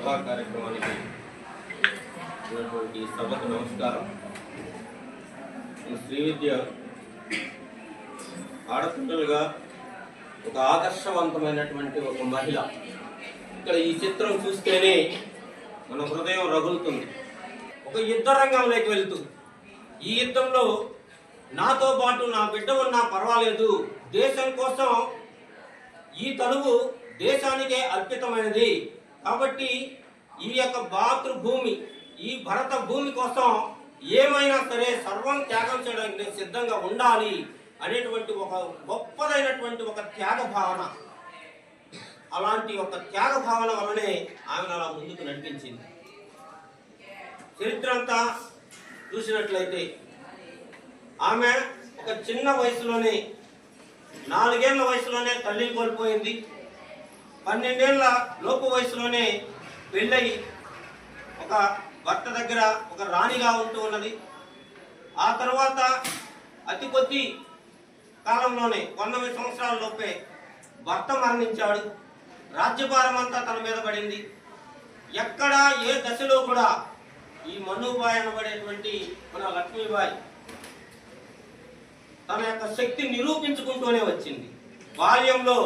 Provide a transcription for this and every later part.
సభా కార్యక్రమానికి ఉన్నటువంటి సభకు నమస్కారం. శ్రీ విద్య ఆడపిల్లలుగా ఒక ఆదర్శవంతమైనటువంటి ఒక మహిళ. ఇక్కడ ఈ చిత్రం చూస్తేనే మన హృదయం రగులుతుంది. ఒక యుద్ధ రంగంలోకి వెళ్తుంది. ఈ యుద్ధంలో నాతో పాటు నా బిడ్డ ఉన్నా పర్వాలేదు. దేశం కోసం ఈ తలువు దేశానికే అర్పితమైనది. కాబట్టి ఈ యొక్క మాతృభూమి ఈ భరత భూమి కోసం ఏమైనా సరే సర్వం త్యాగం చేయడానికి నేను సిద్ధంగా ఉండాలి అనేటువంటి ఒక గొప్పదైనటువంటి ఒక త్యాగ భావన అలాంటి ఒక త్యాగ భావన వల్లనే ఆమెను అలా ముందుకు నడిపించింది. చరిత్ర అంతా చూసినట్లయితే ఆమె ఒక చిన్న వయసులోనే నాలుగేళ్ళ వయసులోనే తల్లిని కోల్పోయింది. పన్నెండేళ్ళ లోపు వయసులోనే పెళ్ళయి ఒక భర్త దగ్గర ఒక రాణిగా ఉంటూ ఉన్నది. ఆ తర్వాత అతి కొద్ది కాలంలోనే పంతొమ్మిది సంవత్సరాల లోపే భర్త మరణించాడు. రాజ్యభారం అంతా తన మీద పడింది. ఎక్కడ ఏ దశలో కూడా ఈ మన్నుబాయ్ అనబడేటువంటి మన లక్ష్మీబాయి తన యొక్క శక్తి నిరూపించుకుంటూనే వచ్చింది. బాల్యంలో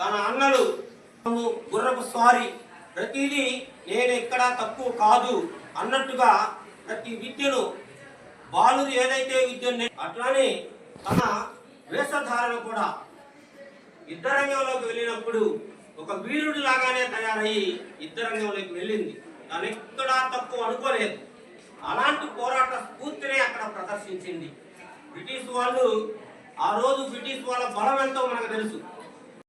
తన అన్నలు గుర్రపు స్వారీ. ప్రతిదీ నేను ఎక్కడా తక్కువ కాదు అన్నట్టుగా ప్రతి విద్యను బాలుడు ఏదైతే విద్య అట్లానే తన వేషధారణ కూడా యుద్ధరంగంలోకి వెళ్ళినప్పుడు ఒక వీరుడి లాగానే తయారయ్యి యుద్ధరంగంలోకి వెళ్ళింది. తను ఎక్కడా తక్కువ అనుకోలేదు. అలాంటి పోరాట స్ఫూర్తినే అక్కడ ప్రదర్శించింది. బ్రిటిష్ వాళ్ళు ఆ రోజు బ్రిటిష్ వాళ్ళ బలం ఎంతో మనకు తెలుసు.